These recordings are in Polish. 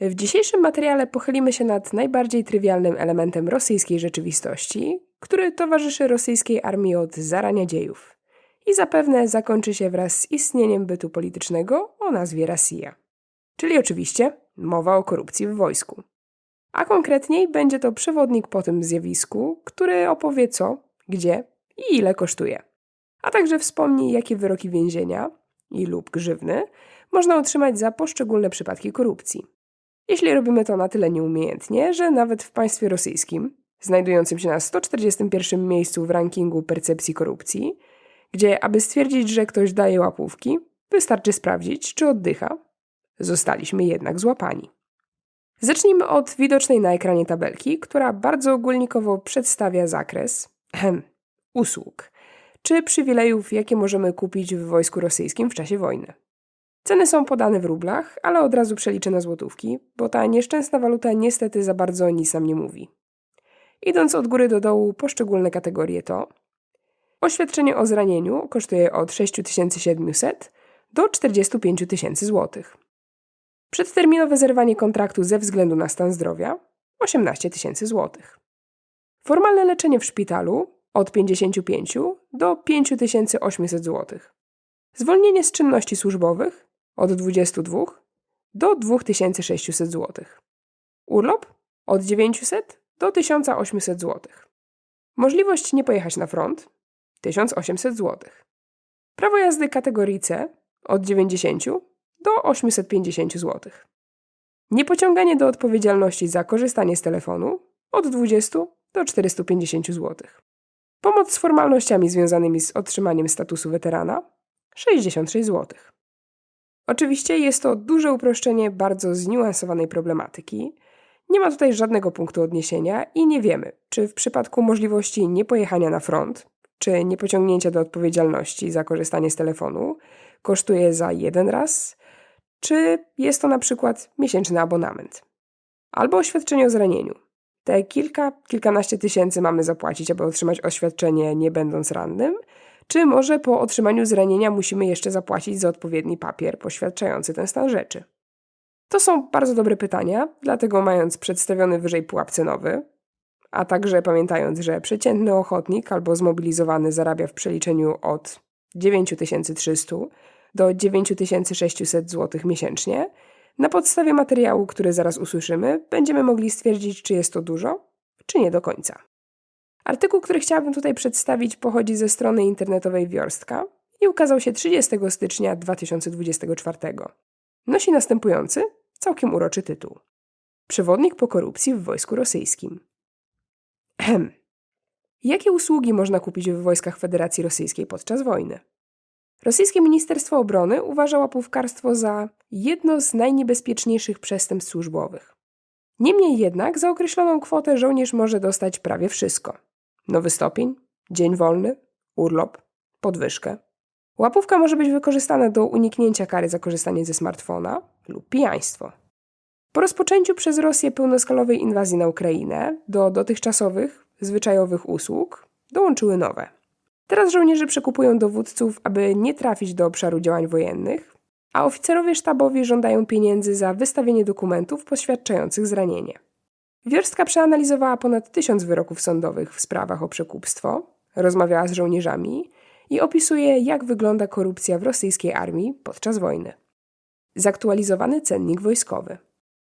W dzisiejszym materiale pochylimy się nad najbardziej trywialnym elementem rosyjskiej rzeczywistości, który towarzyszy rosyjskiej armii od zarania dziejów i zapewne zakończy się wraz z istnieniem bytu politycznego o nazwie Rosja. Czyli oczywiście mowa o korupcji w wojsku. A konkretniej będzie to przewodnik po tym zjawisku, który opowie co, gdzie i ile kosztuje. A także wspomni, jakie wyroki więzienia i lub grzywny można otrzymać za poszczególne przypadki korupcji. Jeśli robimy to na tyle nieumiejętnie, że nawet w państwie rosyjskim, znajdującym się na 141 miejscu w rankingu percepcji korupcji, gdzie aby stwierdzić, że ktoś daje łapówki, wystarczy sprawdzić, czy oddycha, zostaliśmy jednak złapani. Zacznijmy od widocznej na ekranie tabelki, która bardzo ogólnikowo przedstawia zakres usług czy przywilejów, jakie możemy kupić w wojsku rosyjskim w czasie wojny. Ceny są podane w rublach, ale od razu przeliczę na złotówki, bo ta nieszczęsna waluta niestety za bardzo nic nam nie mówi. Idąc od góry do dołu, poszczególne kategorie to Oświadczenie o zranieniu kosztuje od 6700 do 45 tysięcy złotych. Przedterminowe zerwanie kontraktu ze względu na stan zdrowia 18 tysięcy złotych. Formalne leczenie w szpitalu od 55 do 5800 złotych. Zwolnienie z czynności służbowych od 22 do 2600 zł. Urlop od 900 do 1800 zł. Możliwość nie pojechać na front 1800 zł. Prawo jazdy kategorii C od 90 do 850 zł. Niepociąganie do odpowiedzialności za korzystanie z telefonu od 20 do 450 zł. Pomoc z formalnościami związanymi z otrzymaniem statusu weterana 66 zł. Oczywiście jest to duże uproszczenie bardzo zniuansowanej problematyki. Nie ma tutaj żadnego punktu odniesienia i nie wiemy, czy w przypadku możliwości niepojechania na front, czy niepociągnięcia do odpowiedzialności za korzystanie z telefonu, kosztuje za jeden raz, czy jest to na przykład miesięczny abonament. Albo oświadczenie o zranieniu. Te kilka, kilkanaście tysięcy mamy zapłacić, aby otrzymać oświadczenie nie będąc rannym, czy może po otrzymaniu zranienia musimy jeszcze zapłacić za odpowiedni papier poświadczający ten stan rzeczy? To są bardzo dobre pytania, dlatego mając przedstawiony wyżej pułap cenowy, a także pamiętając, że przeciętny ochotnik albo zmobilizowany zarabia w przeliczeniu od 9300 do 9600 zł miesięcznie, na podstawie materiału, który zaraz usłyszymy, będziemy mogli stwierdzić, czy jest to dużo, czy nie do końca. Artykuł, który chciałabym tutaj przedstawić, pochodzi ze strony internetowej Wiorstka i ukazał się 30 stycznia 2024. Nosi następujący, całkiem uroczy tytuł. Przewodnik po korupcji w wojsku rosyjskim. Ehem. Jakie usługi można kupić w wojskach Federacji Rosyjskiej podczas wojny? Rosyjskie Ministerstwo Obrony uważa łapówkarstwo za jedno z najniebezpieczniejszych przestępstw służbowych. Niemniej jednak za określoną kwotę żołnierz może dostać prawie wszystko. Nowy stopień, dzień wolny, urlop, podwyżkę. Łapówka może być wykorzystana do uniknięcia kary za korzystanie ze smartfona lub pijaństwo. Po rozpoczęciu przez Rosję pełnoskalowej inwazji na Ukrainę do dotychczasowych, zwyczajowych usług dołączyły nowe. Teraz żołnierze przekupują dowódców, aby nie trafić do obszaru działań wojennych, a oficerowie sztabowi żądają pieniędzy za wystawienie dokumentów poświadczających zranienie. Wiorstka przeanalizowała ponad tysiąc wyroków sądowych w sprawach o przekupstwo, rozmawiała z żołnierzami i opisuje, jak wygląda korupcja w rosyjskiej armii podczas wojny. Zaktualizowany cennik wojskowy.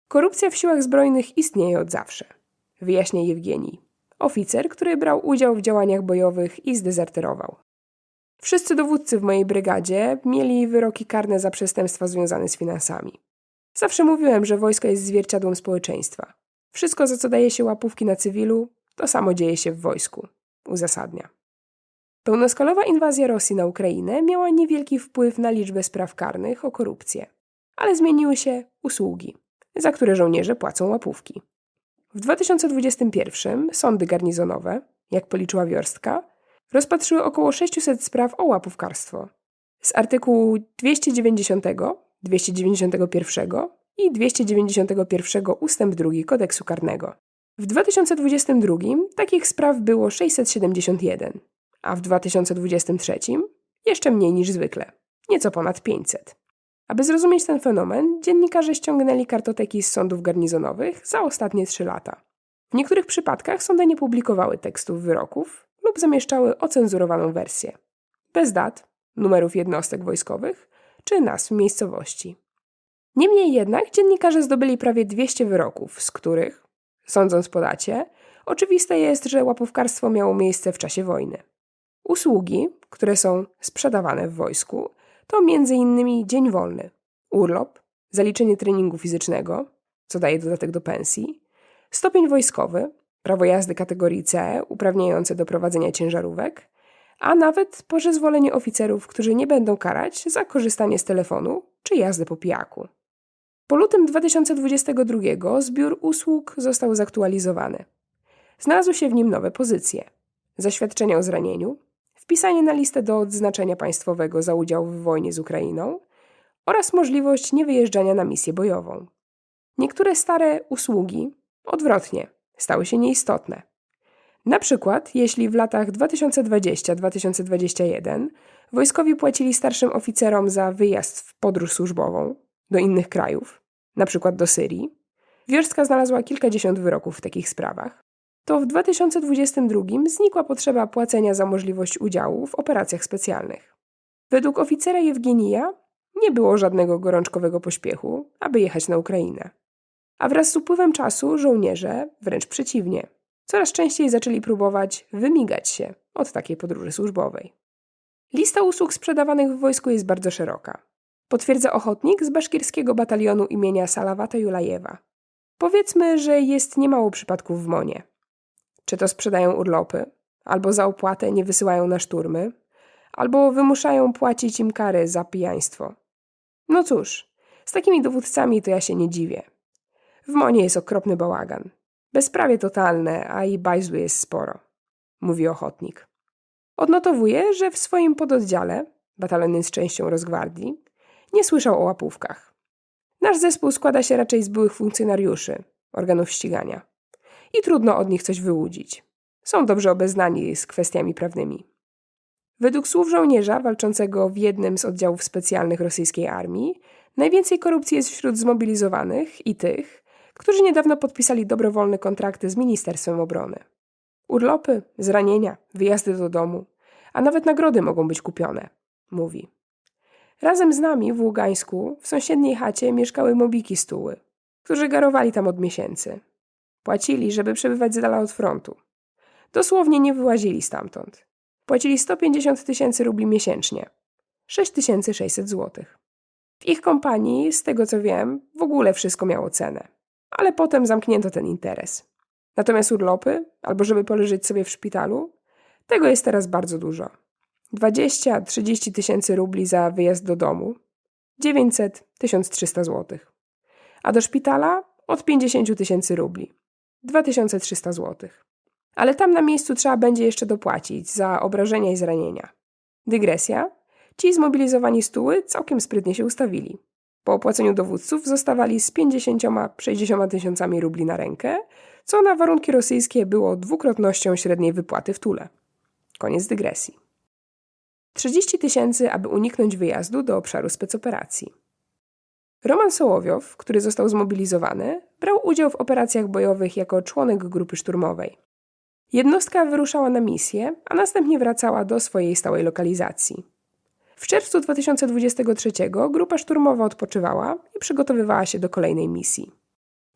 Korupcja w siłach zbrojnych istnieje od zawsze. Wyjaśnia Jewgenij, oficer, który brał udział w działaniach bojowych i zdezerterował. Wszyscy dowódcy w mojej brygadzie mieli wyroki karne za przestępstwa związane z finansami. Zawsze mówiłem, że wojsko jest zwierciadłem społeczeństwa. Wszystko, za co daje się łapówki na cywilu, to samo dzieje się w wojsku, uzasadnia. Pełnoskalowa inwazja Rosji na Ukrainę miała niewielki wpływ na liczbę spraw karnych o korupcję, ale zmieniły się usługi, za które żołnierze płacą łapówki. W 2021 sądy garnizonowe, jak policzyła Wiorstka, rozpatrzyły około 600 spraw o łapówkarstwo. Z artykułu 290, 291 i 291 ustęp 2 kodeksu karnego. W 2022 takich spraw było 671, a w 2023 jeszcze mniej niż zwykle, nieco ponad 500. Aby zrozumieć ten fenomen, dziennikarze ściągnęli kartoteki z sądów garnizonowych za ostatnie trzy lata. W niektórych przypadkach sądy nie publikowały tekstów wyroków lub zamieszczały ocenzurowaną wersję. Bez dat, numerów jednostek wojskowych czy nazw miejscowości. Niemniej jednak dziennikarze zdobyli prawie 200 wyroków, z których, sądząc po dacie, oczywiste jest, że łapówkarstwo miało miejsce w czasie wojny. Usługi, które są sprzedawane w wojsku, to m.in. dzień wolny, urlop, zaliczenie treningu fizycznego, co daje dodatek do pensji, stopień wojskowy, prawo jazdy kategorii C uprawniające do prowadzenia ciężarówek, a nawet pozwolenie oficerów, którzy nie będą karać za korzystanie z telefonu czy jazdę po pijaku. Po lutym 2022 zbiór usług został zaktualizowany. Znalazły się w nim nowe pozycje: zaświadczenie o zranieniu, wpisanie na listę do odznaczenia państwowego za udział w wojnie z Ukrainą oraz możliwość niewyjeżdżania na misję bojową. Niektóre stare usługi, odwrotnie, stały się nieistotne. Na przykład, jeśli w latach 2020-2021 wojskowi płacili starszym oficerom za wyjazd w podróż służbową do innych krajów, na przykład do Syrii, Wiorstka znalazła kilkadziesiąt wyroków w takich sprawach, to w 2022 znikła potrzeba płacenia za możliwość udziału w operacjach specjalnych. Według oficera Jewgenija nie było żadnego gorączkowego pośpiechu, aby jechać na Ukrainę. A wraz z upływem czasu żołnierze, wręcz przeciwnie, coraz częściej zaczęli próbować wymigać się od takiej podróży służbowej. Lista usług sprzedawanych w wojsku jest bardzo szeroka. Potwierdza ochotnik z baszkirskiego batalionu imienia Salawata Julajewa. Powiedzmy, że jest niemało przypadków w Monie. Czy to sprzedają urlopy, albo za opłatę nie wysyłają na szturmy, albo wymuszają płacić im kary za pijaństwo. No cóż, z takimi dowódcami to ja się nie dziwię. W Monie jest okropny bałagan. Bezprawie totalne, a i bajzły jest sporo, mówi ochotnik. Odnotowuje, że w swoim pododdziale, batalion jest częścią rozgwardii, nie słyszał o łapówkach. Nasz zespół składa się raczej z byłych funkcjonariuszy, organów ścigania. I trudno od nich coś wyłudzić. Są dobrze obeznani z kwestiami prawnymi. Według słów żołnierza walczącego w jednym z oddziałów specjalnych rosyjskiej armii, najwięcej korupcji jest wśród zmobilizowanych i tych, którzy niedawno podpisali dobrowolne kontrakty z Ministerstwem Obrony. Urlopy, zranienia, wyjazdy do domu, a nawet nagrody mogą być kupione, mówi. Razem z nami w Ługańsku w sąsiedniej chacie mieszkały mobiki stuły, którzy garowali tam od miesięcy. Płacili, żeby przebywać z dala od frontu. Dosłownie nie wyłazili stamtąd. Płacili 150 tysięcy rubli miesięcznie. 6600 złotych. W ich kompanii, z tego co wiem, w ogóle wszystko miało cenę. Ale potem zamknięto ten interes. Natomiast urlopy, albo żeby poleżeć sobie w szpitalu, tego jest teraz bardzo dużo. 20-30 tysięcy rubli za wyjazd do domu, 900-1300 zł. A do szpitala od 50 tysięcy rubli, 2300 zł. Ale tam na miejscu trzeba będzie jeszcze dopłacić za obrażenia i zranienia. Dygresja. Ci zmobilizowani stuły całkiem sprytnie się ustawili. Po opłaceniu dowódców zostawali z 50-60 tysiącami rubli na rękę, co na warunki rosyjskie było dwukrotnością średniej wypłaty w Tule. Koniec dygresji. 30 tysięcy, aby uniknąć wyjazdu do obszaru specoperacji. Roman Sołowiow, który został zmobilizowany, brał udział w operacjach bojowych jako członek grupy szturmowej. Jednostka wyruszała na misję, a następnie wracała do swojej stałej lokalizacji. W czerwcu 2023 grupa szturmowa odpoczywała i przygotowywała się do kolejnej misji.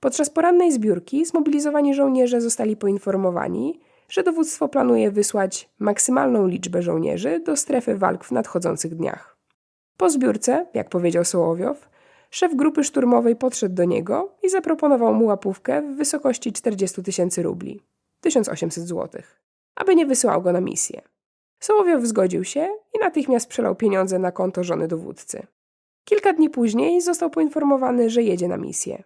Podczas porannej zbiórki zmobilizowani żołnierze zostali poinformowani, że dowództwo planuje wysłać maksymalną liczbę żołnierzy do strefy walk w nadchodzących dniach. Po zbiórce, jak powiedział Sołowiow, szef grupy szturmowej podszedł do niego i zaproponował mu łapówkę w wysokości 40 tysięcy rubli 1800 zł, aby nie wysyłał go na misję. Sołowiow zgodził się i natychmiast przelał pieniądze na konto żony dowódcy. Kilka dni później został poinformowany, że jedzie na misję.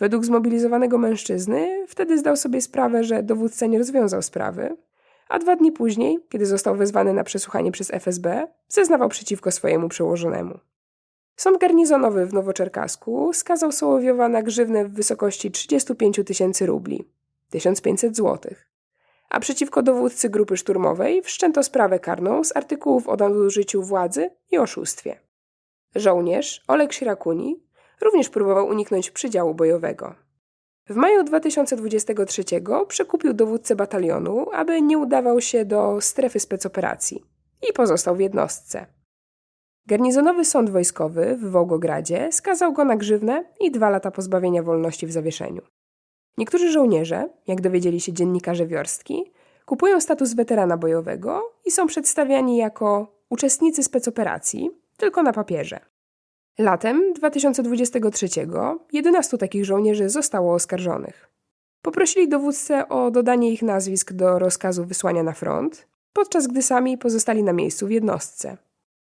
Według zmobilizowanego mężczyzny wtedy zdał sobie sprawę, że dowódca nie rozwiązał sprawy, a dwa dni później, kiedy został wezwany na przesłuchanie przez FSB, zeznawał przeciwko swojemu przełożonemu. Sąd garnizonowy w Nowoczerkasku skazał Sołowiowa na grzywnę w wysokości 35 tysięcy rubli, 1500 zł, a przeciwko dowódcy grupy szturmowej wszczęto sprawę karną z artykułów o nadużyciu władzy i oszustwie. Żołnierz Oleg Shirakuni również próbował uniknąć przydziału bojowego. W maju 2023 przekupił dowódcę batalionu, aby nie udawał się do strefy specoperacji i pozostał w jednostce. Garnizonowy sąd wojskowy w Wołgogradzie skazał go na grzywnę i dwa lata pozbawienia wolności w zawieszeniu. Niektórzy żołnierze, jak dowiedzieli się dziennikarze wiorstki, kupują status weterana bojowego i są przedstawiani jako uczestnicy specoperacji, tylko na papierze. Latem 2023 11 takich żołnierzy zostało oskarżonych. Poprosili dowódcę o dodanie ich nazwisk do rozkazu wysłania na front, podczas gdy sami pozostali na miejscu w jednostce.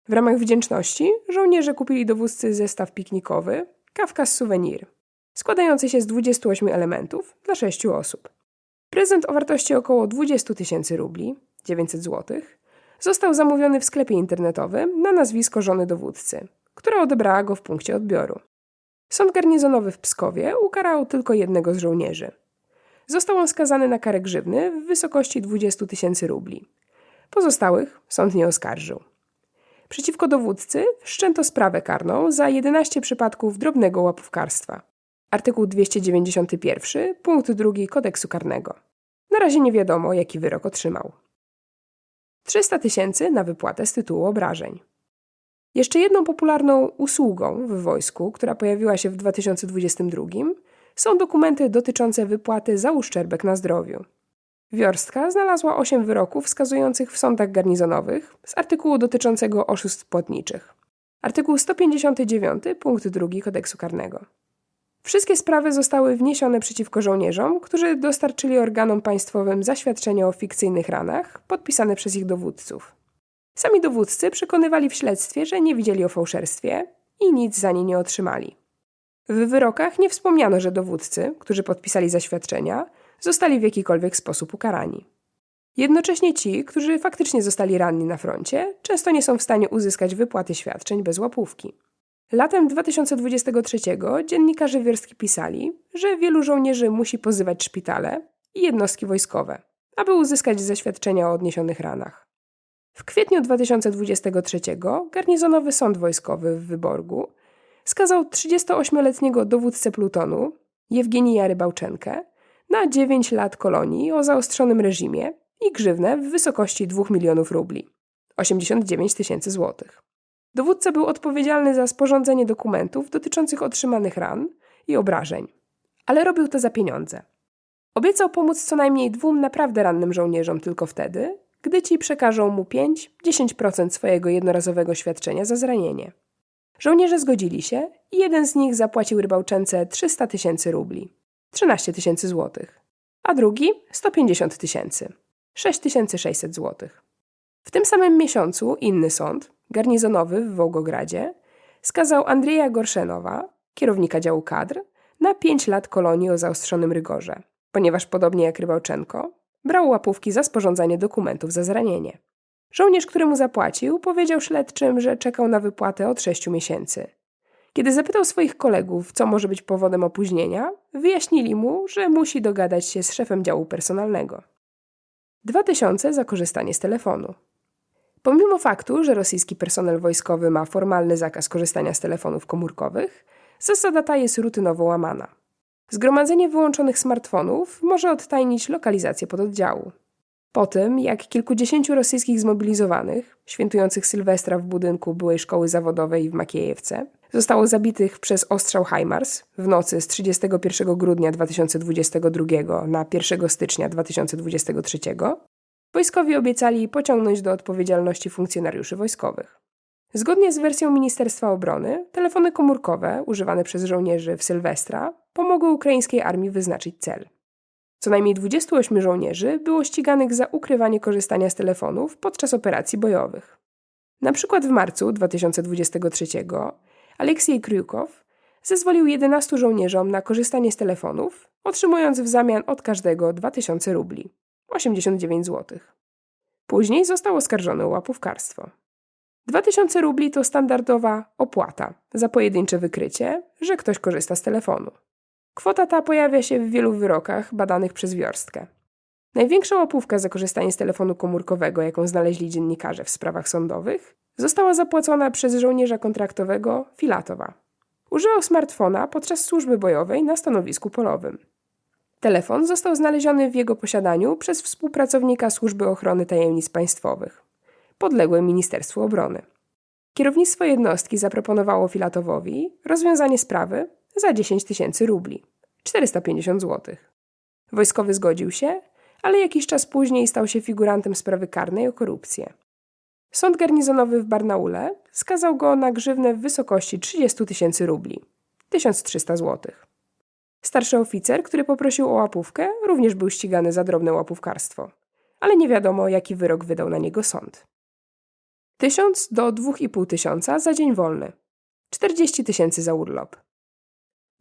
W ramach wdzięczności żołnierze kupili dowódcy zestaw piknikowy Kawkas Souvenir, składający się z 28 elementów dla 6 osób. Prezent o wartości około 20 tysięcy rubli, 900 zł, został zamówiony w sklepie internetowym na nazwisko żony dowódcy, która odebrała go w punkcie odbioru. Sąd garnizonowy w Pskowie ukarał tylko jednego z żołnierzy. Został on skazany na karę grzywny w wysokości 20 tysięcy rubli. Pozostałych sąd nie oskarżył. Przeciwko dowódcy wszczęto sprawę karną za 11 przypadków drobnego łapówkarstwa. Artykuł 291, punkt 2 kodeksu karnego. Na razie nie wiadomo, jaki wyrok otrzymał. 300 tysięcy na wypłatę z tytułu obrażeń. Jeszcze jedną popularną usługą w wojsku, która pojawiła się w 2022, są dokumenty dotyczące wypłaty za uszczerbek na zdrowiu. Wiorstka znalazła 8 wyroków wskazujących w sądach garnizonowych z artykułu dotyczącego oszustw płatniczych. Artykuł 159, punkt 2 kodeksu karnego. Wszystkie sprawy zostały wniesione przeciwko żołnierzom, którzy dostarczyli organom państwowym zaświadczenia o fikcyjnych ranach, podpisane przez ich dowódców. Sami dowódcy przekonywali w śledztwie, że nie widzieli o fałszerstwie i nic za nie nie otrzymali. W wyrokach nie wspomniano, że dowódcy, którzy podpisali zaświadczenia, zostali w jakikolwiek sposób ukarani. Jednocześnie ci, którzy faktycznie zostali ranni na froncie, często nie są w stanie uzyskać wypłaty świadczeń bez łapówki. Latem 2023 dziennikarze wierstki pisali, że wielu żołnierzy musi pozywać szpitale i jednostki wojskowe, aby uzyskać zaświadczenia o odniesionych ranach. W kwietniu 2023 garnizonowy sąd wojskowy w Wyborgu skazał 38-letniego dowódcę plutonu, Jewgenija Rybałczenkę, na 9 lat kolonii o zaostrzonym reżimie i grzywnę w wysokości 2 milionów rubli 89 tysięcy złotych. Dowódca był odpowiedzialny za sporządzenie dokumentów dotyczących otrzymanych ran i obrażeń, ale robił to za pieniądze. Obiecał pomóc co najmniej dwóm naprawdę rannym żołnierzom tylko wtedy, gdy ci przekażą mu 5-10% swojego jednorazowego świadczenia za zranienie. Żołnierze zgodzili się i jeden z nich zapłacił rybałczence 300 tysięcy rubli, 13 tysięcy złotych, a drugi 150 tysięcy, 6600 złotych. W tym samym miesiącu inny sąd, garnizonowy w Wołgogradzie, skazał Andrzeja Gorszenowa, kierownika działu kadr, na 5 lat kolonii o zaostrzonym rygorze, ponieważ podobnie jak Rybałczenko, brał łapówki za sporządzanie dokumentów za zranienie. Żołnierz, który mu zapłacił, powiedział śledczym, że czekał na wypłatę od 6 miesięcy. Kiedy zapytał swoich kolegów, co może być powodem opóźnienia, wyjaśnili mu, że musi dogadać się z szefem działu personalnego. 2000 za korzystanie z telefonu. Pomimo faktu, że rosyjski personel wojskowy ma formalny zakaz korzystania z telefonów komórkowych, zasada ta jest rutynowo łamana. Zgromadzenie wyłączonych smartfonów może odtajnić lokalizację pododdziału. Po tym, jak kilkudziesięciu rosyjskich zmobilizowanych, świętujących Sylwestra w budynku byłej szkoły zawodowej w Makiejewce, zostało zabitych przez ostrzał HIMARS w nocy z 31 grudnia 2022 na 1 stycznia 2023, wojskowi obiecali pociągnąć do odpowiedzialności funkcjonariuszy wojskowych. Zgodnie z wersją Ministerstwa Obrony, telefony komórkowe używane przez żołnierzy w Sylwestra pomogły ukraińskiej armii wyznaczyć cel. Co najmniej 28 żołnierzy było ściganych za ukrywanie korzystania z telefonów podczas operacji bojowych. Na przykład w marcu 2023 Aleksiej Kryukow zezwolił 11 żołnierzom na korzystanie z telefonów, otrzymując w zamian od każdego 2000 rubli 89 zł. Później został oskarżony o łapówkarstwo. 2000 rubli to standardowa opłata za pojedyncze wykrycie, że ktoś korzysta z telefonu. Kwota ta pojawia się w wielu wyrokach badanych przez Wiorstkę. Największa łapówka za korzystanie z telefonu komórkowego, jaką znaleźli dziennikarze w sprawach sądowych, została zapłacona przez żołnierza kontraktowego Filatowa. Używał smartfona podczas służby bojowej na stanowisku polowym. Telefon został znaleziony w jego posiadaniu przez współpracownika Służby Ochrony Tajemnic Państwowych, podległe Ministerstwu Obrony. Kierownictwo jednostki zaproponowało Filatowowi rozwiązanie sprawy za 10 tysięcy rubli 450 zł. Wojskowy zgodził się, ale jakiś czas później stał się figurantem sprawy karnej o korupcję. Sąd garnizonowy w Barnaule skazał go na grzywnę w wysokości 30 tysięcy rubli 1300 zł. Starszy oficer, który poprosił o łapówkę, również był ścigany za drobne łapówkarstwo, ale nie wiadomo, jaki wyrok wydał na niego sąd. 1000 do 2,5 tysiąca za dzień wolny, 40 tysięcy za urlop.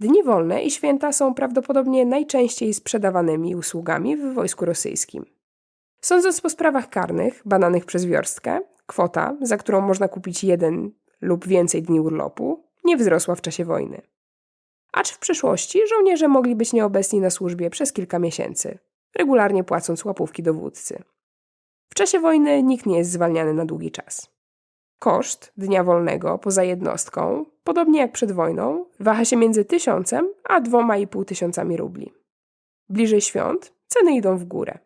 Dni wolne i święta są prawdopodobnie najczęściej sprzedawanymi usługami w wojsku rosyjskim. Sądząc po sprawach karnych, badanych przez wiorstkę, kwota, za którą można kupić jeden lub więcej dni urlopu, nie wzrosła w czasie wojny. Acz w przyszłości żołnierze mogli być nieobecni na służbie przez kilka miesięcy, regularnie płacąc łapówki dowódcy. W czasie wojny nikt nie jest zwalniany na długi czas. Koszt dnia wolnego poza jednostką, podobnie jak przed wojną, waha się między tysiącem a dwoma i pół tysiącami rubli. Bliżej świąt ceny idą w górę.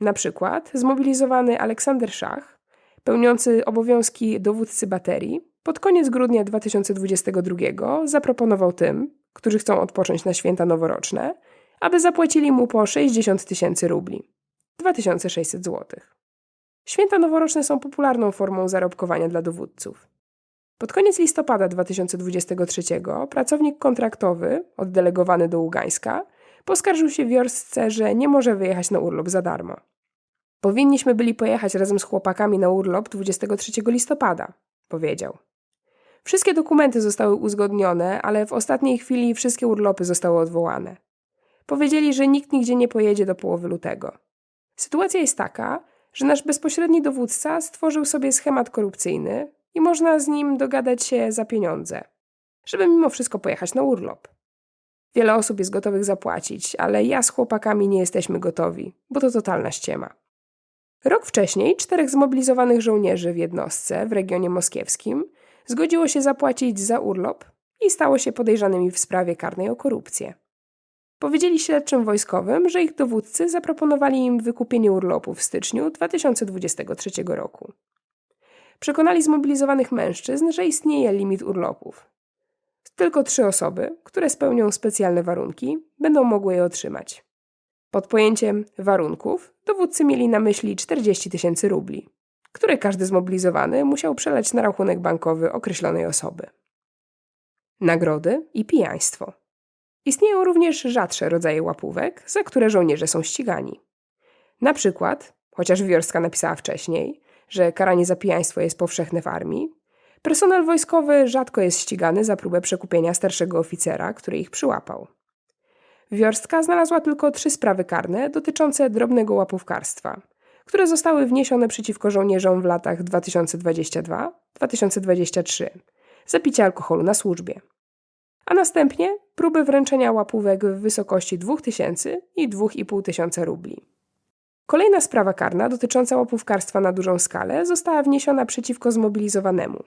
Na przykład zmobilizowany Aleksander Szach, pełniący obowiązki dowódcy baterii, pod koniec grudnia 2022 zaproponował tym, którzy chcą odpocząć na święta noworoczne, aby zapłacili mu po 60 tysięcy rubli 2600 zł. Święta noworoczne są popularną formą zarobkowania dla dowódców. Pod koniec listopada 2023 pracownik kontraktowy, oddelegowany do Ługańska, poskarżył się wiorstce, że nie może wyjechać na urlop za darmo. Powinniśmy byli pojechać razem z chłopakami na urlop 23 listopada, powiedział. Wszystkie dokumenty zostały uzgodnione, ale w ostatniej chwili wszystkie urlopy zostały odwołane. Powiedzieli, że nikt nigdzie nie pojedzie do połowy lutego. Sytuacja jest taka, że nasz bezpośredni dowódca stworzył sobie schemat korupcyjny i można z nim dogadać się za pieniądze, żeby mimo wszystko pojechać na urlop. Wiele osób jest gotowych zapłacić, ale ja z chłopakami nie jesteśmy gotowi, bo to totalna ściema. Rok wcześniej czterech zmobilizowanych żołnierzy w jednostce w regionie moskiewskim zgodziło się zapłacić za urlop i stało się podejrzanymi w sprawie karnej o korupcję. Powiedzieli śledczym wojskowym, że ich dowódcy zaproponowali im wykupienie urlopu w styczniu 2023 roku. Przekonali zmobilizowanych mężczyzn, że istnieje limit urlopów. Tylko trzy osoby, które spełnią specjalne warunki, będą mogły je otrzymać. Pod pojęciem warunków dowódcy mieli na myśli 40 tysięcy rubli, które każdy zmobilizowany musiał przelać na rachunek bankowy określonej osoby. Nagrody i pijaństwo. Istnieją również rzadsze rodzaje łapówek, za które żołnierze są ścigani. Na przykład, chociaż Wiorska napisała wcześniej, że karanie za pijaństwo jest powszechne w armii, personel wojskowy rzadko jest ścigany za próbę przekupienia starszego oficera, który ich przyłapał. Wiorstka znalazła tylko trzy sprawy karne dotyczące drobnego łapówkarstwa, które zostały wniesione przeciwko żołnierzom w latach 2022-2023 za picie alkoholu na służbie. A następnie próby wręczenia łapówek w wysokości 2000 i 2500 rubli. Kolejna sprawa karna dotycząca łapówkarstwa na dużą skalę została wniesiona przeciwko zmobilizowanemu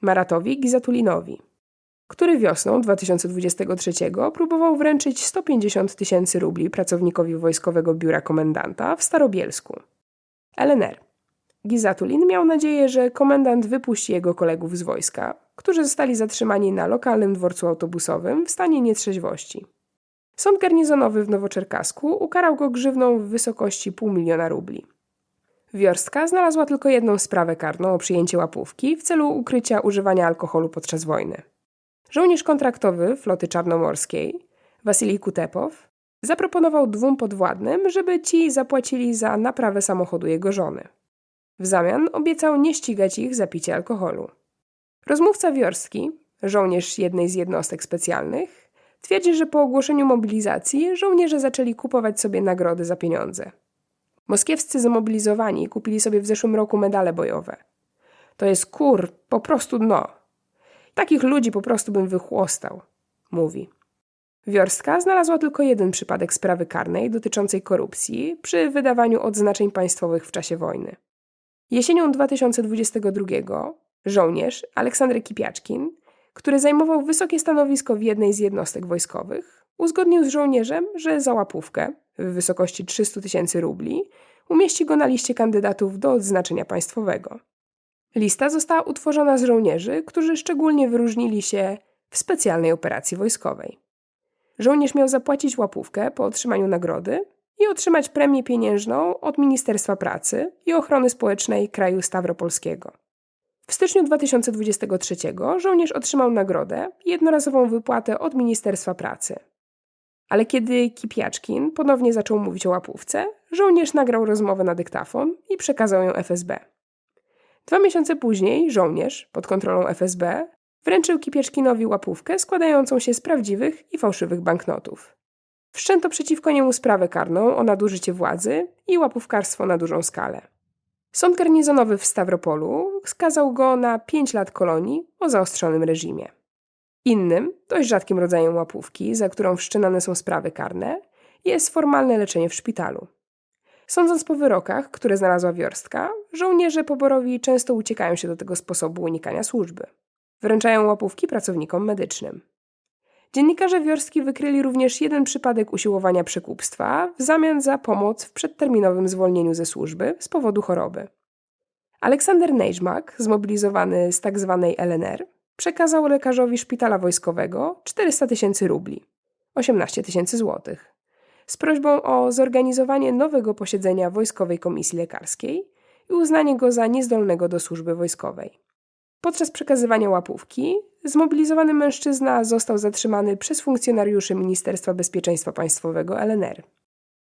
Maratowi Gizatulinowi, który wiosną 2023 próbował wręczyć 150 tysięcy rubli pracownikowi Wojskowego Biura Komendanta w Starobielsku. LNR. Gizatulin miał nadzieję, że komendant wypuści jego kolegów z wojska, którzy zostali zatrzymani na lokalnym dworcu autobusowym w stanie nietrzeźwości. Sąd garnizonowy w Nowoczerkasku ukarał go grzywną w wysokości pół miliona rubli. Wiorstka znalazła tylko jedną sprawę karną o przyjęcie łapówki w celu ukrycia używania alkoholu podczas wojny. Żołnierz kontraktowy floty czarnomorskiej, Wasilij Kutepow, zaproponował dwóm podwładnym, żeby ci zapłacili za naprawę samochodu jego żony. W zamian obiecał nie ścigać ich za picie alkoholu. Rozmówca Wiorski, żołnierz jednej z jednostek specjalnych, twierdzi, że po ogłoszeniu mobilizacji żołnierze zaczęli kupować sobie nagrody za pieniądze. Moskiewscy zmobilizowani kupili sobie w zeszłym roku medale bojowe. To jest kur, po prostu dno. Takich ludzi po prostu bym wychłostał, mówi. Wiorstka znalazła tylko jeden przypadek sprawy karnej dotyczącej korupcji przy wydawaniu odznaczeń państwowych w czasie wojny. Jesienią 2022 Żołnierz Aleksander Kipiaczkin, który zajmował wysokie stanowisko w jednej z jednostek wojskowych, uzgodnił z żołnierzem, że za łapówkę w wysokości 300 tysięcy rubli umieści go na liście kandydatów do odznaczenia państwowego. Lista została utworzona z żołnierzy, którzy szczególnie wyróżnili się w specjalnej operacji wojskowej. Żołnierz miał zapłacić łapówkę po otrzymaniu nagrody i otrzymać premię pieniężną od Ministerstwa Pracy i Ochrony Społecznej kraju Stawropolskiego. W styczniu 2023 żołnierz otrzymał nagrodę i jednorazową wypłatę od Ministerstwa Pracy. Ale kiedy Kipiaczkin ponownie zaczął mówić o łapówce, żołnierz nagrał rozmowę na dyktafon i przekazał ją FSB. Dwa miesiące później żołnierz, pod kontrolą FSB, wręczył Kipieczkinowi łapówkę składającą się z prawdziwych i fałszywych banknotów. Wszczęto przeciwko niemu sprawę karną o nadużycie władzy i łapówkarstwo na dużą skalę. Sąd garnizonowy w Stawropolu skazał go na 5 lat kolonii o zaostrzonym reżimie. Innym, dość rzadkim rodzajem łapówki, za którą wszczynane są sprawy karne, jest formalne leczenie w szpitalu. Sądząc po wyrokach, które znalazła wiorstka, żołnierze poborowi często uciekają się do tego sposobu unikania służby. Wręczają łapówki pracownikom medycznym. Dziennikarze wiorski wykryli również jeden przypadek usiłowania przekupstwa w zamian za pomoc w przedterminowym zwolnieniu ze służby z powodu choroby. Aleksander Nejżmak, zmobilizowany z tzw. Tak LNR, przekazał lekarzowi szpitala wojskowego 400 tysięcy rubli, 18 tysięcy złotych, z prośbą o zorganizowanie nowego posiedzenia Wojskowej Komisji Lekarskiej i uznanie go za niezdolnego do służby wojskowej. Podczas przekazywania łapówki zmobilizowany mężczyzna został zatrzymany przez funkcjonariuszy Ministerstwa Bezpieczeństwa Państwowego LNR.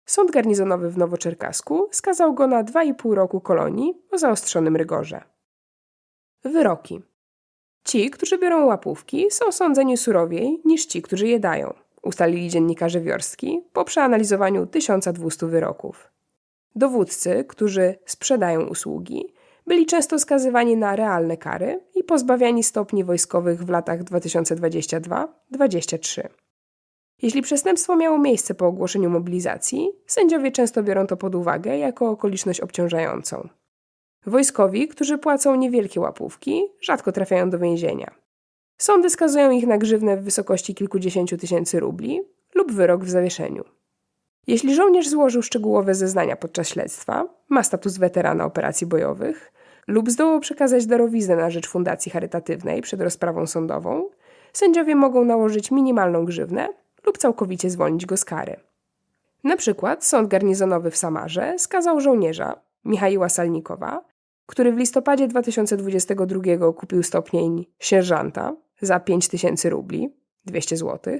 Sąd garnizonowy w Nowoczerkasku skazał go na 2,5 roku kolonii o zaostrzonym rygorze. Wyroki. Ci, którzy biorą łapówki, są sądzeni surowiej niż ci, którzy je dają, ustalili dziennikarze wiorski po przeanalizowaniu 1200 wyroków. Dowódcy, którzy sprzedają usługi, byli często skazywani na realne kary i pozbawiani stopni wojskowych w latach 2022-2023. Jeśli przestępstwo miało miejsce po ogłoszeniu mobilizacji, sędziowie często biorą to pod uwagę jako okoliczność obciążającą. Wojskowi, którzy płacą niewielkie łapówki, rzadko trafiają do więzienia. Sądy skazują ich na grzywnę w wysokości kilkudziesięciu tysięcy rubli lub wyrok w zawieszeniu. Jeśli żołnierz złożył szczegółowe zeznania podczas śledztwa, ma status weterana operacji bojowych lub zdołał przekazać darowiznę na rzecz fundacji charytatywnej przed rozprawą sądową, sędziowie mogą nałożyć minimalną grzywnę lub całkowicie zwolnić go z kary. Na przykład sąd garnizonowy w Samarze skazał żołnierza Michaiła Salnikowa, który w listopadzie 2022 kupił stopnień sierżanta za 5000 rubli, 200 zł,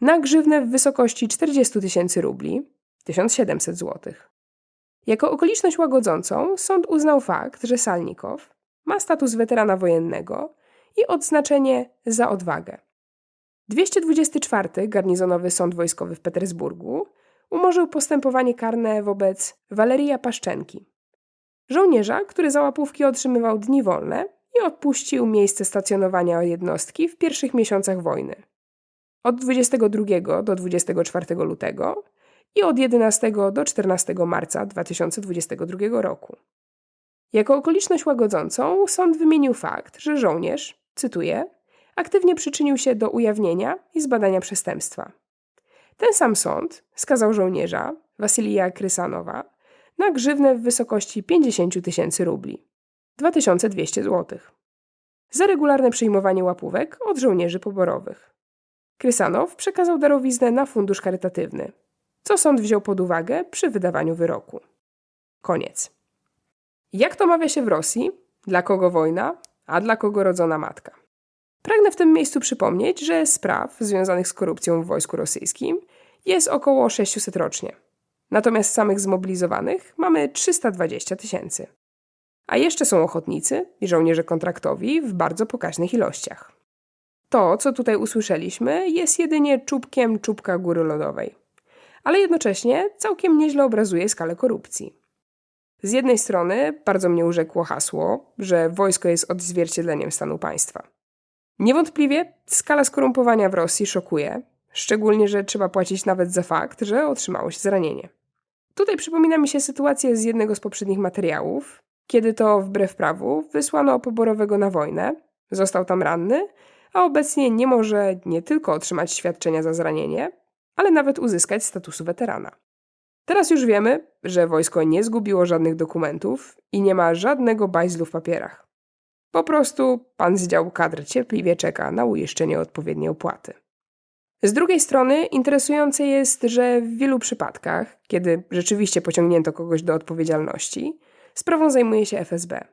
na grzywnę w wysokości 40 tysięcy rubli, 1700 zł. Jako okoliczność łagodzącą sąd uznał fakt, że Salnikow ma status weterana wojennego i odznaczenie za odwagę. 224 Garnizonowy Sąd Wojskowy w Petersburgu umorzył postępowanie karne wobec Waleria Paszczenki, żołnierza, który za łapówki otrzymywał dni wolne i odpuścił miejsce stacjonowania jednostki w pierwszych miesiącach wojny. Od 22 do 24 lutego i od 11 do 14 marca 2022 roku. Jako okoliczność łagodzącą sąd wymienił fakt, że żołnierz, cytuję, aktywnie przyczynił się do ujawnienia i zbadania przestępstwa. Ten sam sąd skazał żołnierza, Wasylija Krysanowa, na grzywnę w wysokości 50 tysięcy rubli 2200 zł za regularne przyjmowanie łapówek od żołnierzy poborowych. Krysanow przekazał darowiznę na fundusz charytatywny, co sąd wziął pod uwagę przy wydawaniu wyroku. Koniec. Jak to mawia się w Rosji? Dla kogo wojna, a dla kogo rodzona matka? Pragnę w tym miejscu przypomnieć, że spraw związanych z korupcją w wojsku rosyjskim jest około 600 rocznie. Natomiast samych zmobilizowanych mamy 320 tysięcy. A jeszcze są ochotnicy i żołnierze kontraktowi w bardzo pokaźnych ilościach. To, co tutaj usłyszeliśmy, jest jedynie czubkiem czubka góry lodowej, ale jednocześnie całkiem nieźle obrazuje skalę korupcji. Z jednej strony bardzo mnie urzekło hasło, że wojsko jest odzwierciedleniem stanu państwa. Niewątpliwie skala skorumpowania w Rosji szokuje, szczególnie, że trzeba płacić nawet za fakt, że otrzymało się zranienie. Tutaj przypomina mi się sytuacja z jednego z poprzednich materiałów, kiedy to wbrew prawu wysłano poborowego na wojnę, został tam ranny, a obecnie nie może nie tylko otrzymać świadczenia za zranienie, ale nawet uzyskać statusu weterana. Teraz już wiemy, że wojsko nie zgubiło żadnych dokumentów i nie ma żadnego bajzlu w papierach. Po prostu pan z działu kadr cierpliwie czeka na uiszczenie odpowiedniej opłaty. Z drugiej strony interesujące jest, że w wielu przypadkach, kiedy rzeczywiście pociągnięto kogoś do odpowiedzialności, sprawą zajmuje się FSB.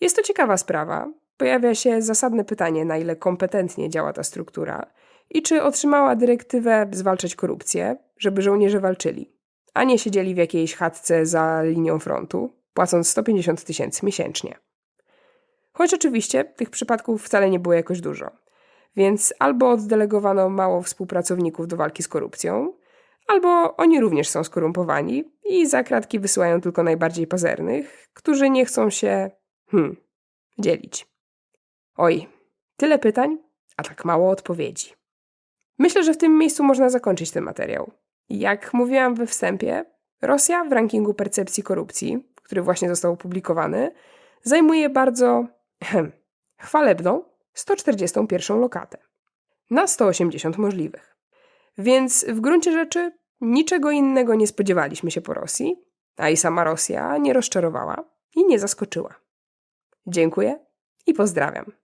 Jest to ciekawa sprawa. Pojawia się zasadne pytanie, na ile kompetentnie działa ta struktura i czy otrzymała dyrektywę zwalczać korupcję, żeby żołnierze walczyli, a nie siedzieli w jakiejś chatce za linią frontu, płacąc 150 tysięcy miesięcznie. Choć oczywiście tych przypadków wcale nie było jakoś dużo. Więc albo oddelegowano mało współpracowników do walki z korupcją, albo oni również są skorumpowani i za kratki wysyłają tylko najbardziej pazernych, którzy nie chcą się, hmm, dzielić. Oj, tyle pytań, a tak mało odpowiedzi. Myślę, że w tym miejscu można zakończyć ten materiał. Jak mówiłam we wstępie, Rosja w rankingu percepcji korupcji, który właśnie został opublikowany, zajmuje bardzo chwalebną 141 lokatę na 180 możliwych. Więc w gruncie rzeczy niczego innego nie spodziewaliśmy się po Rosji, a i sama Rosja nie rozczarowała i nie zaskoczyła. Dziękuję i pozdrawiam.